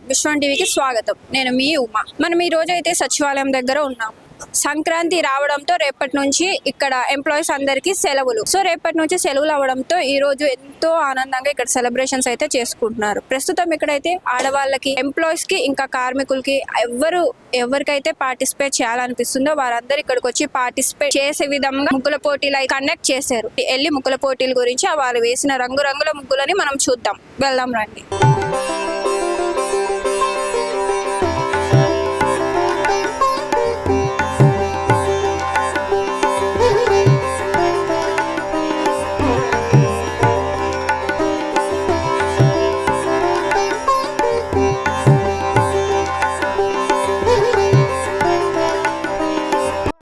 విశ్వం టీవీకి స్వాగతం. నేను మీ ఉమా. మనం ఈ రోజు అయితే సచివాలయం దగ్గర ఉన్నాం. సంక్రాంతి రావడంతో రేపటి నుంచి ఇక్కడ ఎంప్లాయీస్ అందరికీ సెలవులు. సో రేపటి నుంచి సెలవులు అవడంతో ఈ రోజు ఎంతో ఆనందంగా ఇక్కడ సెలబ్రేషన్స్ అయితే చేసుకుంటున్నారు. ప్రస్తుతం ఇక్కడైతే ఆడవాళ్ళకి ఎంప్లాయీస్కి ఇంకా కార్మికులకి ఎవరు ఎవరికైతే పార్టిసిపేట్ చేయాలనిపిస్తుందో వారందరూ ఇక్కడికి వచ్చి పార్టిసిపేట్ చేసే విధంగా ముగ్గుల పోటీలు కండక్ట్ చేశారు. వెళ్ళి ముగ్గుల పోటీల గురించి వాళ్ళు వేసిన రంగురంగుల ముగ్గులని మనం చూద్దాం. వెళ్దాం రండి.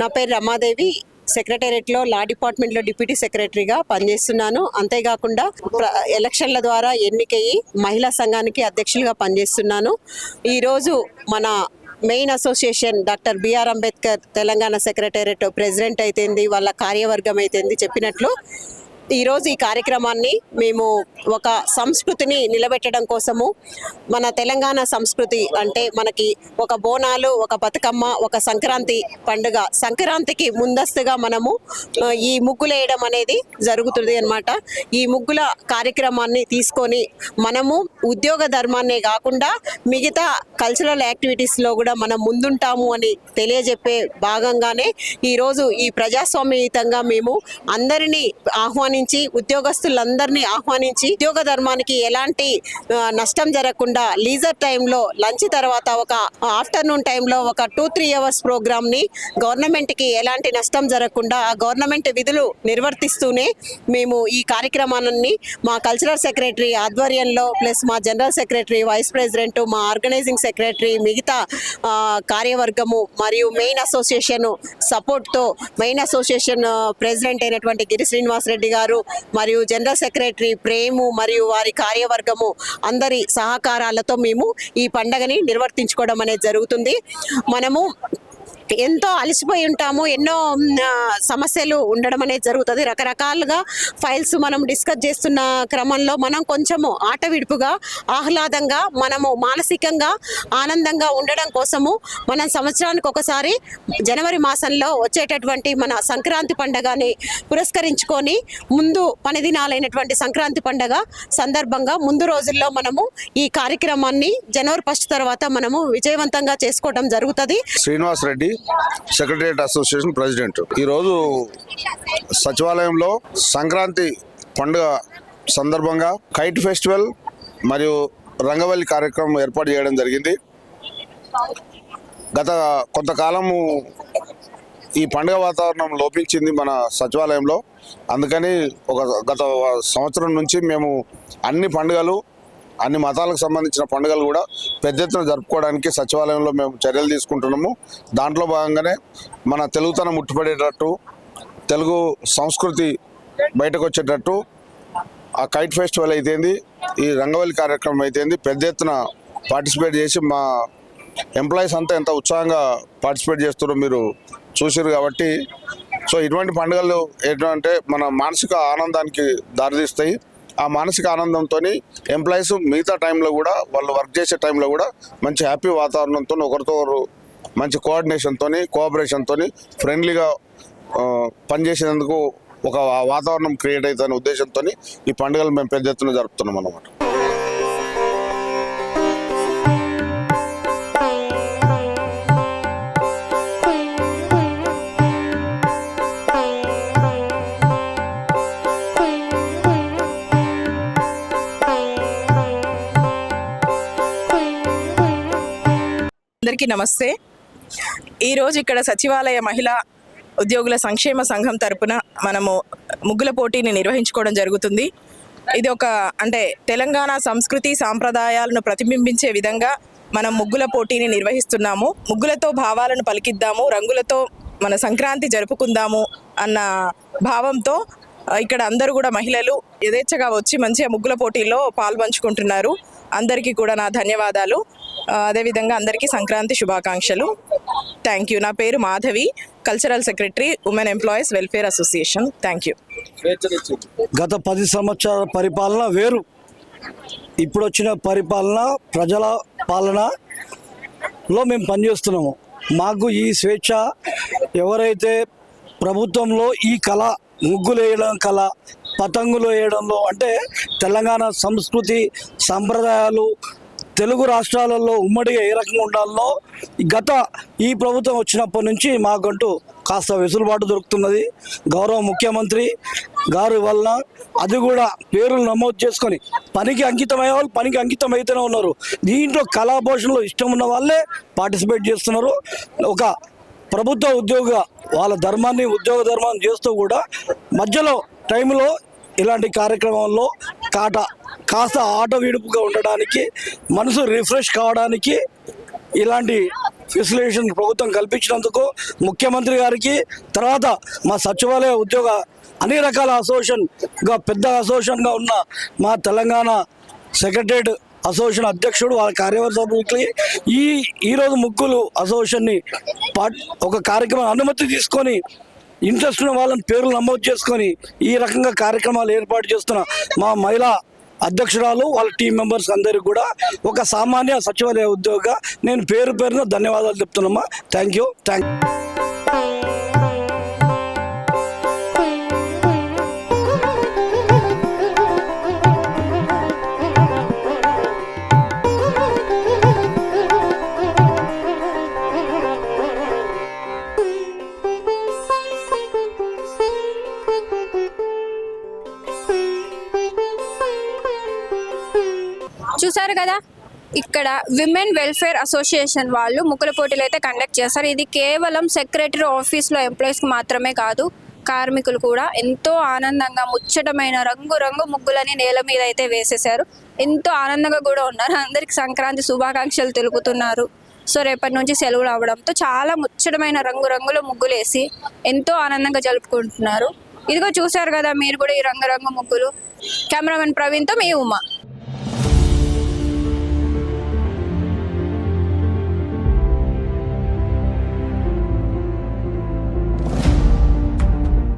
నా పేరు రమాదేవి. సెక్రటేరియట్లో లా డిపార్ట్మెంట్లో డిప్యూటీ సెక్రటరీగా పనిచేస్తున్నాను. అంతేకాకుండా ఎలక్షన్ల ద్వారా ఎన్నికయ్యి మహిళా సంఘానికి అధ్యక్షులుగా పనిచేస్తున్నాను. ఈరోజు మన main association doctor BR Ambedkar Telangana secretariat president అయితేంది వాళ్ళ కార్యవర్గం అయితేంది చెప్పినట్లు ఈరోజు ఈ కార్యక్రమాన్ని మేము ఒక సంస్కృతిని నిలబెట్టడం కోసము మన తెలంగాణ సంస్కృతి అంటే మనకి ఒక బోనాలు ఒక బతుకమ్మ ఒక సంక్రాంతి పండుగ. సంక్రాంతికి ముందస్తుగా మనము ఈ ముగ్గులు వేయడం అనేది జరుగుతుంది అనమాట ఈ ముగ్గుల కార్యక్రమాన్ని తీసుకొని మనము ఉద్యోగ ధర్మాన్నే కాకుండా మిగతా కల్చరల్ యాక్టివిటీస్లో కూడా మనం ముందుంటాము అని తెలియజెప్పే భాగంగానే ఈరోజు ఈ ప్రజాస్వామ్యయుతంగా మేము అందరినీ ఆహ్వానించి ఉద్యోగస్తులందరినీ ఆహ్వానించి ఉద్యోగ ధర్మానికి ఎలాంటి నష్టం జరగకుండా లీజర్ టైంలో లంచ్ తర్వాత ఒక ఆఫ్టర్నూన్ టైంలో ఒక టూ త్రీ అవర్స్ ప్రోగ్రామ్ని గవర్నమెంట్కి ఎలాంటి నష్టం జరగకుండా ఆ గవర్నమెంట్ విధులు నిర్వర్తిస్తూనే మేము ఈ కార్యక్రమాన్ని మా కల్చరల్ సెక్రటరీ ఆధ్వర్యంలో ప్లస్ మా జనరల్ సెక్రటరీ వైస్ ప్రెసిడెంట్ మా ఆర్గనైజింగ్ సెక్రటరీ మిగతా కార్యవర్గము మరియు మెయిన్ అసోసియేషన్ సపోర్ట్తో మెయిన్ అసోసియేషన్ ప్రెసిడెంట్ అయినటువంటి గిరి శ్రీనివాస్ రెడ్డి గారు మరియు జనరల్ సెక్రటరీ ప్రేము మరియు వారి కార్యవర్గము అందరి సహకారాలతో మేము ఈ పండగని నిర్వర్తించుకోవడం అనేది జరుగుతుంది. మనము ఎంతో అలసిపోయి ఉంటాము ఎన్నో సమస్యలు ఉండడం అనేది జరుగుతుంది. రకరకాలుగా ఫైల్స్ మనం డిస్కస్ చేస్తున్న క్రమంలో మనం కొంచెము ఆట విడుపుగా ఆహ్లాదంగా మనము మానసికంగా ఆనందంగా ఉండడం కోసము మనం సంవత్సరానికి ఒకసారి జనవరి మాసంలో వచ్చేటటువంటి మన సంక్రాంతి పండగని పురస్కరించుకొని ముందు పని దినాలైనటువంటి సంక్రాంతి పండగ సందర్భంగా ముందు రోజుల్లో మనము ఈ కార్యక్రమాన్ని జనవరి ఫస్ట్ తర్వాత మనము విజయవంతంగా చేసుకోవడం జరుగుతుంది. Srinivas Reddy secretariat association president. ఈరోజు సచివాలయంలో సంక్రాంతి పండుగ సందర్భంగా కైట్ ఫెస్టివల్ మరియు రంగవల్లి కార్యక్రమం ఏర్పాటు చేయడం జరిగింది. గత కొంతకాలము ఈ పండుగ వాతావరణం లోపించింది మన సచివాలయంలో. అందుకని ఒక గత సంవత్సరం నుంచి మేము అన్ని పండుగలు అన్ని మతాలకు సంబంధించిన పండుగలు కూడా పెద్ద ఎత్తున జరుపుకోవడానికి సచివాలయంలో మేము చర్యలు తీసుకుంటున్నాము. దాంట్లో భాగంగానే మన తెలుగుతనం ముట్టుపడేటట్టు తెలుగు సంస్కృతి బయటకు వచ్చేటట్టు ఆ కైట్ ఫెస్టివల్ అయితేంది ఈ రంగవల్లి కార్యక్రమం అయితేంది పెద్ద ఎత్తున పార్టిసిపేట్ చేసి మా ఎంప్లాయీస్ అంతా ఎంత ఉత్సాహంగా పార్టిసిపేట్ చేస్తున్నారో మీరు చూసారు కాబట్టి సో ఇటువంటి పండుగలు ఏంటంటే మన మానసిక ఆనందానికి దారితీస్తాయి. ఆ మానసిక ఆనందంతో ఎంప్లాయీస్ మిగతా టైంలో కూడా వాళ్ళు వర్క్ చేసే టైంలో కూడా మంచి హ్యాపీ వాతావరణంతో ఒకరితో ఒకరు మంచి కోఆర్డినేషన్తో కోఆపరేషన్తో ఫ్రెండ్లీగా పనిచేసేందుకు ఒక వాతావరణం క్రియేట్ అవుతుందనే ఉద్దేశంతో ఈ పండుగలు మేము పెద్ద ఎత్తున జరుపుతున్నాం అన్నమాట. అందరికీ నమస్తే. ఈరోజు ఇక్కడ సచివాలయ మహిళా ఉద్యోగుల సంక్షేమ సంఘం తరపున మనము ముగ్గుల పోటీని నిర్వహించుకోవడం జరుగుతుంది. ఇది ఒక అంటే తెలంగాణ సంస్కృతి సాంప్రదాయాలను ప్రతిబింబించే విధంగా మనం ముగ్గుల పోటీని నిర్వహిస్తున్నాము. ముగ్గులతో భావాలను పలికిద్దాము రంగులతో మన సంక్రాంతి జరుపుకుందాము అన్న భావంతో ఇక్కడ అందరూ కూడా మహిళలు యథేచ్ఛగా వచ్చి మంచిగా ముగ్గుల పోటీల్లో పాల్పంచుకుంటున్నారు. అందరికీ కూడా నా ధన్యవాదాలు. అదేవిధంగా అందరికీ సంక్రాంతి శుభాకాంక్షలు. థ్యాంక్ యూ నా పేరు Madhavi cultural secretary women employees welfare association thank you గత పది సంవత్సరాల పరిపాలన వేరు. ఇప్పుడు వచ్చిన పరిపాలన ప్రజల పాలనలో మేము పనిచేస్తున్నాము. మాకు ఈ స్వేచ్ఛ ఎవరైతే ప్రభుత్వంలో ఈ కళ ముగ్గులు వేయడం కళ పతంగులు వేయడంలో అంటే తెలంగాణ సంస్కృతి సంప్రదాయాలు తెలుగు రాష్ట్రాలలో ఉమ్మడిగా ఏ రకంగా ఉండాలో గత ఈ ప్రభుత్వం వచ్చినప్పటి నుంచి మాకంటూ కాస్త వెసులుబాటు దొరుకుతున్నది. గౌరవ ముఖ్యమంత్రి గారి వలన అది కూడా పేర్లు నమోదు చేసుకొని పనికి అంకితమయ్యే వాళ్ళు పనికి అంకితం అయితేనే ఉన్నారు. దీంట్లో కళాపోషణలో ఇష్టం ఉన్న వాళ్ళే పార్టిసిపేట్ చేస్తున్నారు. ఒక ప్రభుత్వ ఉద్యోగ వాళ్ళ ధర్మాన్ని ఉద్యోగ ధర్మాన్ని చేస్తూ కూడా మధ్యలో టైంలో ఇలాంటి కార్యక్రమంలో కాట కాస్త ఆట విడుపుగా ఉండడానికి మనసు రిఫ్రెష్ కావడానికి ఇలాంటి ఫెసిలిటేషన్ ప్రభుత్వం కల్పించినందుకు ముఖ్యమంత్రి గారికి తర్వాత మా సచివాలయ ఉద్యోగ అన్ని రకాల అసోసియేషన్గా పెద్ద అసోసియేషన్గా ఉన్న మా తెలంగాణ సెక్రటరేట్ అసోసియేషన్ అధ్యక్షుడు వాళ్ళ కార్యవర్గ ఈ ఈరోజు ముగ్గులు అసోసియేషన్ని పార్ట్ ఒక కార్యక్రమం అనుమతి తీసుకొని ఇంట్రెస్ట్ ఉన్న వాళ్ళని పేర్లు నమోదు చేసుకొని ఈ రకంగా కార్యక్రమాలు ఏర్పాటు చేస్తున్న మా మహిళా అధ్యక్షురాలు వాళ్ళ టీం మెంబర్స్ అందరికి కూడా ఒక సామాన్య సచివాలయ ఉద్యోగ నేను పేరు పేరున ధన్యవాదాలు చెప్తున్నామా? థ్యాంక్ యూ థ్యాంక్ యూ చూసారు కదా? ఇక్కడ విమెన్ వెల్ఫేర్ అసోసియేషన్ వాళ్ళు ముగ్గుల పోటీలు అయితే కండక్ట్ చేస్తారు. ఇది కేవలం సెక్రటరీ ఆఫీస్లో ఎంప్లాయీస్కి మాత్రమే కాదు కార్మికులు కూడా ఎంతో ఆనందంగా ముచ్చటమైన రంగు రంగు ముగ్గులని నేల మీద అయితే వేసేశారు. ఎంతో ఆనందంగా కూడా ఉన్నారు. అందరికి సంక్రాంతి శుభాకాంక్షలు తెలుపుతున్నారు. సో రేపటి నుంచి సెలవులు అవడంతో చాలా ముచ్చటమైన రంగురంగుల ముగ్గులేసి ముగ్గులు వేసి ఎంతో ఆనందంగా జరుపుకుంటున్నారు. ఇదిగో చూశారు కదా మీరు కూడా ఈ రంగురంగు ముగ్గులు. కెమెరామెన్ ప్రవీణ్తో మీ ఉమా.